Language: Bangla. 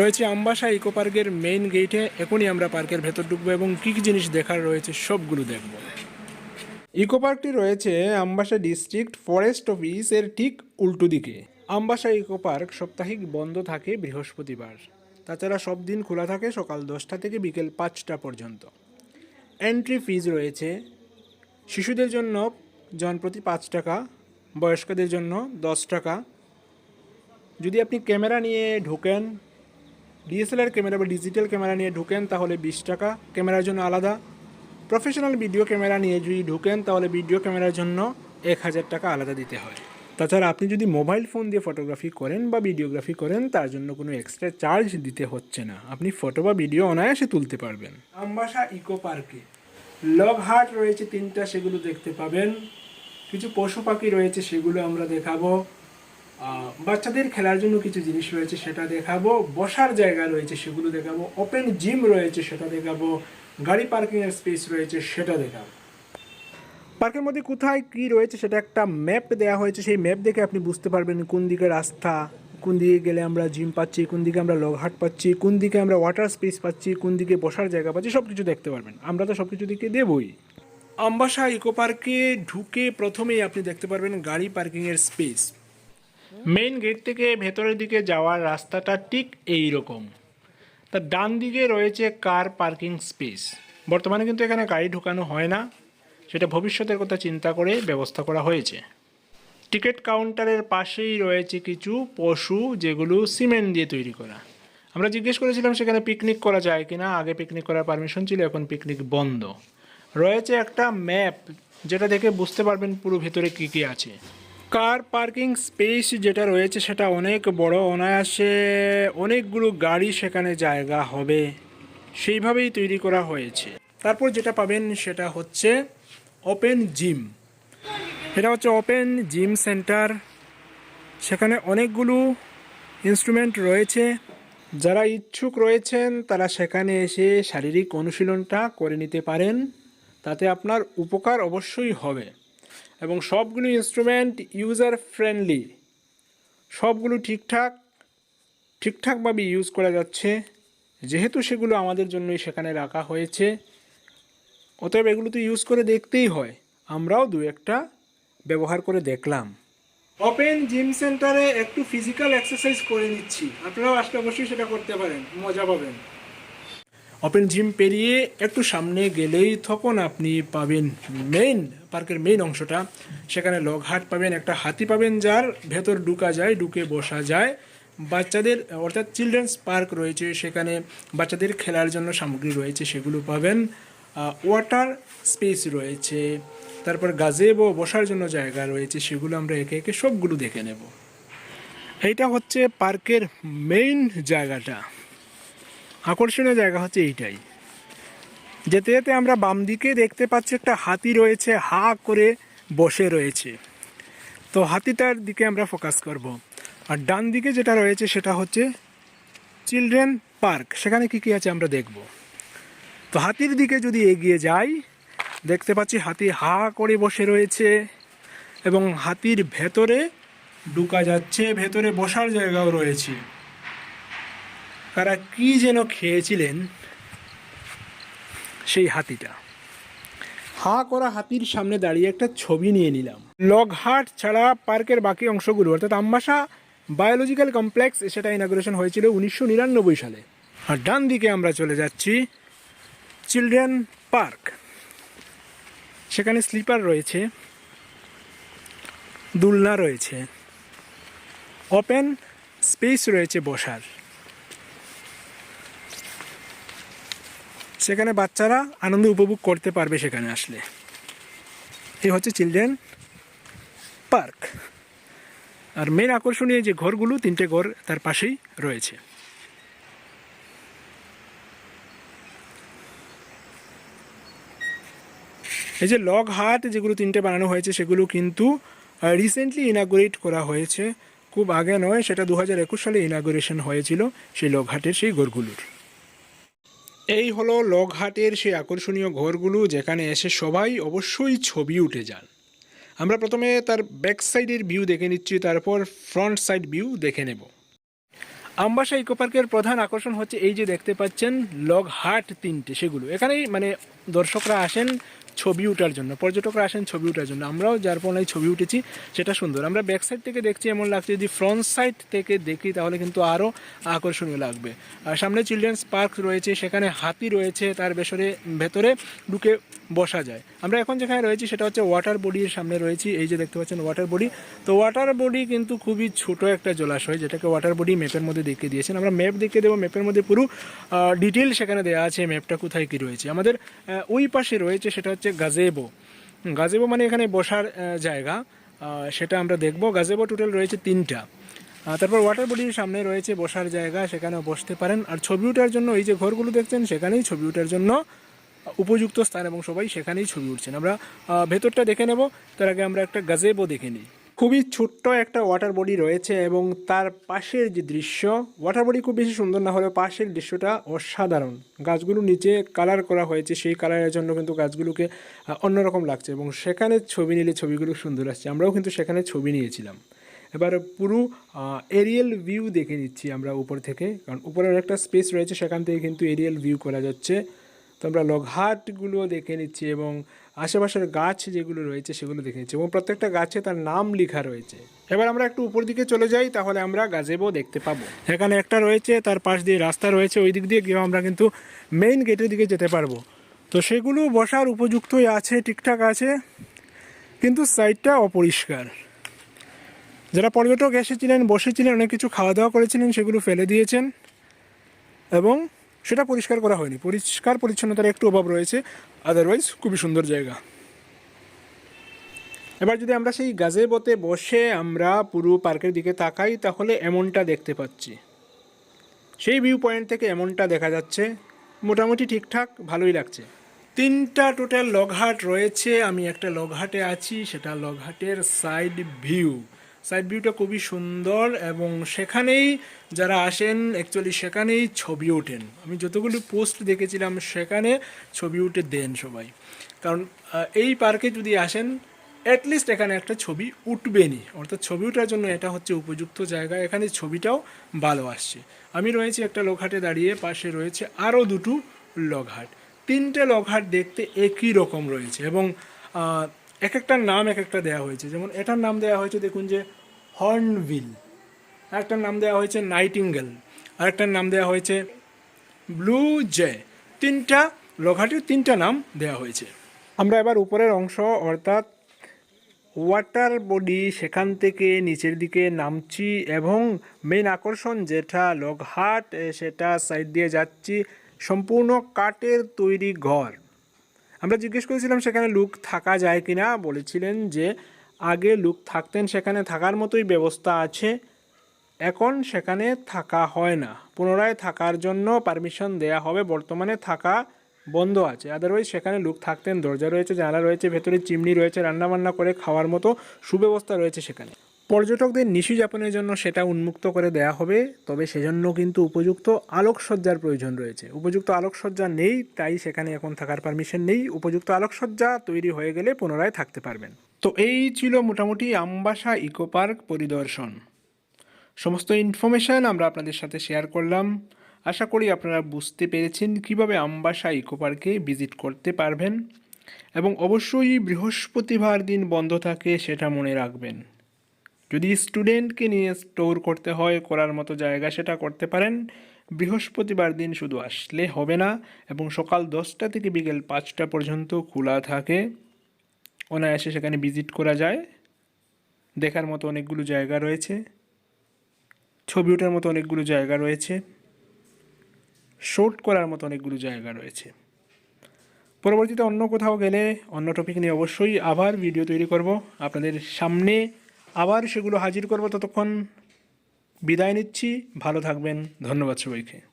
রয়েছে আমবাসা ইকো পার্কের মেইন গেটে এখনই আমরা পার্কের ভেতর ঢুকবো এবং কী কী জিনিস দেখার রয়েছে সবগুলো দেখব। ইকো পার্কটি রয়েছে আমবাসা ডিস্ট্রিক্ট ফরেস্ট অফিস এর ঠিক উল্টো দিকে। আমবাসা ইকো পার্ক সাপ্তাহিক বন্ধ থাকে বৃহস্পতিবার। তাছাড়া সব দিন খোলা থাকে সকাল দশটা থেকে বিকেল পাঁচটা পর্যন্ত। এন্ট্রি ফিজ রয়েছে। শিশুদের জন্য জন প্রতি পাঁচ টাকা, বয়স্কদের জন্য দশ টাকা। যদি আপনি ক্যামেরা নিয়ে ঢোকেন ডিএসএলআর ক্যামেরা বা ডিজিটাল ক্যামেরা নিয়ে ঢুকেন, তাহলে বিশ টাকা। ক্যামেরার জন্য আলাদা। প্রফেশনাল ভিডিও ক্যামেরা নিয়ে যদি ঢুকেন, তাহলে ভিডিও ক্যামেরার জন্য এক হাজার টাকা আলাদা দিতে হয়। তাছাড়া আপনি যদি মোবাইল ফোন দিয়ে ফটোগ্রাফি করেন বা ভিডিওগ্রাফি করেন, তার জন্য কোনো এক্সট্রা চার্জ দিতে হচ্ছে না। আপনি ফটো বা ভিডিও অনায়াসে তুলতে পারবেন। আমবাসা ইকো পার্কে লগ হাট রয়েছে তিনটা, সেগুলো দেখতে পাবেন। কিছু পশু পাখি রয়েছে, সেগুলো আমরা দেখাবো। বাচ্চাদের খেলার জন্য কিছু জিনিস রয়েছে, সেটা দেখাবো। বসার জায়গা রয়েছে, সেগুলো দেখাবো। ওপেন জিম রয়েছে, সেটা দেখাবো। গাড়ি পার্কিং এর স্পেস রয়েছে, সেটা দেখাবো। পার্কের মধ্যে কোথায় কি রয়েছে, সেটা একটা ম্যাপ দেওয়া হয়েছে। সেই ম্যাপ দেখে আপনি বুঝতে পারবেন কোন দিকে রাস্তা, কোন দিকে গেলে আমরা জিম পাচ্ছি, কোন দিকে আমরা লগহাট পাচ্ছি, কোন দিকে আমরা ওয়াটার স্পেস পাচ্ছি, কোন দিকে বসার জায়গা পাচ্ছি সব কিছু দেখতে পারবেন। আমরা তো সব কিছু দিকে দেবই। আম্বাসা ইকো পার্কে ঢুকে প্রথমেই আপনি দেখতে পারবেন গাড়ি পার্কিংয়ের স্পেস মেইন গেট থেকে ভেতরের দিকে যাওয়ার রাস্তাটা ঠিক এই রকম তার ডান দিকে রয়েছে কার পার্কিং স্পেস বর্তমানে কিন্তু এখানে গাড়ি ঢোকানো হয় না। সেটা ভবিষ্যতের কথা চিন্তা করে ব্যবস্থা করা হয়েছে। টিকিট কাউন্টারের পাশেই রয়েছে কিছু পশু যেগুলো সিমেন্ট দিয়ে তৈরি করা। আমরা জিজ্ঞেস করেছিলাম সেখানে পিকনিক করা যায় কিনা। আগে পিকনিক করার পারমিশন ছিল, এখন পিকনিক বন্ধ। রয়েছে একটা ম্যাপ যেটা দেখে বুঝতে পারবেন পুরো ভেতরে কী কী আছে। কার পার্কিং স্পেস যেটা রয়েছে সেটা অনেক বড়, অনায়াসে অনেকগুলো গাড়ি সেখানে জায়গা হবে। সেইভাবেই তৈরি করা হয়েছে। তারপর যেটা পাবেন সেটা হচ্ছে ওপেন জিম। এটা হচ্ছে ওপেন জিম সেন্টার। সেখানে অনেকগুলো ইনস্ট্রুমেন্ট রয়েছে। যারা ইচ্ছুক রয়েছেন, তারা সেখানে এসে শারীরিক অনুশীলনটা করে নিতে পারেন। তাতে আপনার উপকার অবশ্যই হবে। এবং সবগুলো ইনস্ট্রুমেন্ট ইউজার ফ্রেন্ডলি সবগুলো ঠিকঠাক, ঠিকঠাকভাবে ইউজ করা যাচ্ছে। যেহেতু সেগুলো আমাদের জন্যই সেখানে রাখা হয়েছে। অতএব এগুলো তো ইউজ করে দেখতেই হয়। আমরাও দু একটা ব্যবহার করে দেখলাম। ওপেন জিম সেন্টারে একটু ফিজিক্যাল এক্সারসাইজ করে নিচ্ছি। আপনারাও আসলে অবশ্যই সেটা করতে পারেন। মজা পাবেন। ওপেন জিম পেরিয়ে একটু সামনে গেলেই তখন আপনি পাবেন মেইন পার্কের মেইন অংশটা। সেখানে লগহাট পাবেন, একটা হাতি পাবেন যার ভেতর ঢুকা যায়, ঢুকে বসা যায়। বাচ্চাদের, অর্থাৎ চিলড্রেন্স পার্ক রয়েছে, সেখানে বাচ্চাদের খেলার জন্য সামগ্রী রয়েছে, সেগুলো পাবেন। ওয়াটার স্পেস রয়েছে, তারপর গাজেবো বসার জন্য জায়গা রয়েছে, সেগুলো আমরা একে একে সবগুলো দেখে নেব। এইটা হচ্ছে পার্কের মেইন জায়গাটা। আকর্ষণীয় জায়গা হচ্ছে এইটাই। যেতে যেতে আমরা বাম দিকে দেখতে পাচ্ছি একটা হাতি রয়েছে, হা করে বসে রয়েছে। তো হাতিটার দিকে আমরা ফোকাস করব। আর ডান দিকে যেটা রয়েছে সেটা হচ্ছে চিলড্রেন পার্ক সেখানে কি কি আছে আমরা দেখব। তো হাতির দিকে যদি এগিয়ে যাই, দেখতে পাচ্ছি হাতি হা করে বসে রয়েছে এবং হাতির ভেতরে ঢুকা যাচ্ছে, ভেতরে বসার জায়গাও রয়েছে। তারা কি যেন খেয়েছিলেন সেই হাতিটা। হা করা হাতির সামনে দাঁড়িয়ে একটা ছবি নিয়ে নিলাম। লগহাট ছাড়া পার্কের বাকি অংশগুলো, অর্থাৎ আম্বাসা বায়োলজিক্যাল কমপ্লেক্স, সেটা ইনাগুরেশন হয়েছিল উনিশশো নিরানব্বই সালে। আর ডান দিকে আমরা চলে যাচ্ছি চিলড্রেন পার্ক। সেখানে স্লিপার রয়েছে, দুলনা রয়েছে, ওপেন স্পেস রয়েছে বসার। সেখানে বাচ্চারা আনন্দ উপভোগ করতে পারবে সেখানে আসলে। এই হচ্ছে চিলড্রেন পার্ক। আর মেন আকর্ষণীয় যে ঘরগুলো, তিনটে ঘর তার পাশেই রয়েছে। এই যে লগ হাট যেগুলো তিনটে বানানো হয়েছে, সেগুলো কিন্তু রিসেন্টলি ইনাগুরেট করা হয়েছে। খুব আগে নয়, সেটা দু সালে ইনাগুরেশন হয়েছিল সেই লগহাটের সেই ঘরগুলোর। এই হলো লগহাটের সেই আকর্ষণীয় ঘরগুলো যেখানে এসে সবাই অবশ্যই ছবি উঠে যান। আমরা প্রথমে তার ব্যাক সাইডের ভিউ দেখে নিচ্ছি, তারপর ফ্রন্ট সাইড ভিউ দেখে নেব। আমবাসা ইকো পার্কের প্রধান আকর্ষণ হচ্ছে এই যে দেখতে পাচ্ছেন লগ হাট তিনটে, সেগুলো। এখানেই মানে দর্শকরা আসেন ছবি ওঠার জন্য, পর্যটকরা আসেন ছবি ওঠার জন্য। আমরাও যার পনায় ছবি উঠেছি, সেটা সুন্দর। আমরা ব্যাক সাইড থেকে দেখছি, এমন লাগছে যদি ফ্রন্ট সাইড থেকে দেখি, তাহলে কিন্তু আরও আকর্ষণীয় লাগবে। আর সামনে চিলড্রেন্স পার্ক রয়েছে, সেখানে হাতি রয়েছে, তার বেসরে ভেতরে ঢুকে বসা যায়। আমরা এখন যেখানে রয়েছি, সেটা হচ্ছে ওয়াটার বডির সামনে রয়েছি। এই যে দেখতে পাচ্ছেন ওয়াটার বডি তো ওয়াটার বডি কিন্তু খুবই ছোট একটা জলাশয়, যেটাকে ওয়াটার বডি ম্যাপের মধ্যে দেখিয়ে দিয়েছেন। আমরা ম্যাপ দেখিয়ে দেবো ম্যাপের মধ্যে পুরো ডিটেল সেখানে দেওয়া আছে ম্যাপটা কোথায় কী রয়েছে। আমাদের ওই পাশে রয়েছে, সেটা হচ্ছে গাজেবো। গাজেবো মানে এখানে বসার জায়গা। সেটা আমরা দেখব। গাজেবো টোটাল রয়েছে তিনটা। তারপর ওয়াটার বডির সামনে রয়েছে বসার জায়গা, সেখানেও বসতে পারেন। আর ছবি ওঠার জন্য এই যে ঘরগুলো দেখছেন, সেখানেই ছবি ওঠার জন্য উপযুক্ত স্থান এবং সবাই সেখানেই ছবি উঠছেন। আমরা ভেতরটা দেখে নেব। তার আগে আমরা একটা গাজেবো দেখে নিই। খুবই ছোট্ট একটা ওয়াটার বডি রয়েছে এবং তার পাশের যে দৃশ্য ওয়াটার বডি খুব বেশি সুন্দর না হলেও পাশের দৃশ্যটা অসাধারণ। গাছগুলো নিচে কালার করা হয়েছে, সেই কালারের জন্য কিন্তু গাছগুলোকে অন্যরকম লাগছে এবং সেখানে ছবি নিলে ছবিগুলো সুন্দর আসছে। আমরাও কিন্তু সেখানে ছবি নিয়েছিলাম। এবার পুরো এরিয়াল ভিউ দেখে নিচ্ছি আমরা উপর থেকে, কারণ উপরের একটা স্পেস রয়েছে, সেখান থেকে কিন্তু এরিয়াল ভিউ করা যাচ্ছে। তো আমরা লঘাটগুলো দেখে নিচ্ছি এবং আশেপাশের গাছ যেগুলো রয়েছে সেগুলো দেখে নিচ্ছি এবং প্রত্যেকটা গাছে তার নাম লেখা রয়েছে। এবার আমরা একটু উপর দিকে চলে যাই, তাহলে আমরা গাজেবো দেখতে পাবো। এখানে একটা রয়েছে, তার পাশ দিয়ে রাস্তা রয়েছে, ওই দিক দিয়ে গিয়ে আমরা কিন্তু মেইন গেটের দিকে যেতে পারব। তো সেগুলো বসার উপযুক্তই আছে, ঠিকঠাক আছে, কিন্তু সাইডটা অপরিষ্কার। যারা পর্যটক এসেছিলেন, বসেছিলেন, অনেক কিছু খাওয়া দাওয়া করেছিলেন, সেগুলো ফেলে দিয়েছেন এবং সেটা পরিষ্কার করা হয়নি। পরিষ্কার পরিচ্ছন্নতার একটু অভাব রয়েছে। আদারওয়াইজ খুবই সুন্দর জায়গা। এবার যদি আমরা সেই গাজেবতে বসে আমরা পুরো পার্কের দিকে তাকাই, তাহলে এমনটা দেখতে পাচ্ছি। সেই ভিউ পয়েন্ট থেকে এমনটা দেখা যাচ্ছে। মোটামুটি ঠিকঠাক, ভালোই লাগছে। তিনটা টোটাল লগহাট রয়েছে। আমি একটা লগহাটে আছি, সেটা লগহাটের সাইড ভিউ সাইড ভিউটা খুবই সুন্দর এবং সেখানেই যারা আসেন অ্যাকচুয়ালি সেখানেই ছবি ওঠেন। আমি যতগুলো পোস্ট দেখেছিলাম, সেখানে ছবি উঠে দেন সবাই। কারণ এই পার্কে যদি আসেন অ্যাটলিস্ট এখানে একটা ছবি উঠবেনই। অর্থাৎ ছবি ওঠার জন্য এটা হচ্ছে উপযুক্ত জায়গা। এখানে ছবিটাও ভালো আসছে। আমি রয়েছি একটা লঘাটে দাঁড়িয়ে, পাশে রয়েছে আরও দুটো লঘাট। তিনটে লঘাট দেখতে একই রকম রয়েছে এবং এক একটার নাম এক একটা দেওয়া হয়েছে। যেমন এটার নাম দেওয়া হয়েছে দেখুন যে হর্নভিল। আরেকটার নাম দেওয়া হয়েছে নাইটিঙ্গেল। আরেকটার নাম দেওয়া হয়েছে ব্লু জে। তিনটা লঘাটির তিনটা নাম দেওয়া হয়েছে। আমরা এবার উপরের অংশ অর্থাৎ ওয়াটার বডি সেখান থেকে নিচের দিকে নামছি এবং মেন আকর্ষণ যেটা এ, সেটা সাইড দিয়ে যাচ্ছি সম্পূর্ণ কাঠের তৈরি ঘর। আমরা জিজ্ঞেস করেছিলাম, সেখানে লুক থাকা যায় কিনা? বলেছিলেন যে, আগে লুক থাকতেন, সেখানে থাকার মতোই ব্যবস্থা আছে। এখন সেখানে থাকা হয় না। পুনরায় থাকার জন্য পারমিশন দেয়া হবে। বর্তমানে থাকা বন্ধ আছে। আদারওয়াইজ সেখানে লুক থাকতেন। দরজা রয়েছে, জানালা রয়েছে, ভেতরে চিমনি রয়েছে, রান্নাবান্না করে খাওয়ার মতো সুব্যবস্থা রয়েছে সেখানে। পর্যটকদের নিশি যাপনের জন্য সেটা উন্মুক্ত করে দেয়া হবে, তবে সেজন্য কিন্তু উপযুক্ত আলোকসজ্জার প্রয়োজন রয়েছে। উপযুক্ত আলোকসজ্জা নেই, তাই সেখানে এখন থাকার পারমিশন নেই। উপযুক্ত আলোকসজ্জা তৈরি হয়ে গেলে পুনরায় থাকতে পারবেন। তো এই ছিল মোটামুটি আমবাসা ইকো পার্ক পরিদর্শন। সমস্ত ইনফরমেশান আমরা আপনাদের সাথে শেয়ার করলাম। আশা করি আপনারা বুঝতে পেরেছেন কীভাবে আমবাসা ইকো পার্কে ভিজিট করতে পারবেন। এবং অবশ্যই বৃহস্পতিবার দিন বন্ধ থাকে, সেটা মনে রাখবেন। যদি স্টুডেন্টকে নিয়ে স্টোর করতে হয়, করার মতো জায়গা সেটা করতে পারেন। বৃহস্পতিবার দিন শুধু আসলে হবে না, এবং সকাল দশটা থেকে বিকেল পাঁচটা পর্যন্ত খোলা থাকে। অনায়াসে সেখানে ভিজিট করা যায়। দেখার মতো অনেকগুলো জায়গা রয়েছে। ছবি ওঠার মতো অনেকগুলো জায়গা রয়েছে। শ্যুট করার মতো অনেকগুলো জায়গা রয়েছে। পরবর্তীতে অন্য কোথাও গেলে অন্য টপিক নিয়ে অবশ্যই আবার ভিডিও তৈরি করব। আপনাদের সামনে আবার সেগুলো হাজির করব ততক্ষণ বিদায় নিচ্ছি। ভালো থাকবেন। ধন্যবাদ সবাইকে।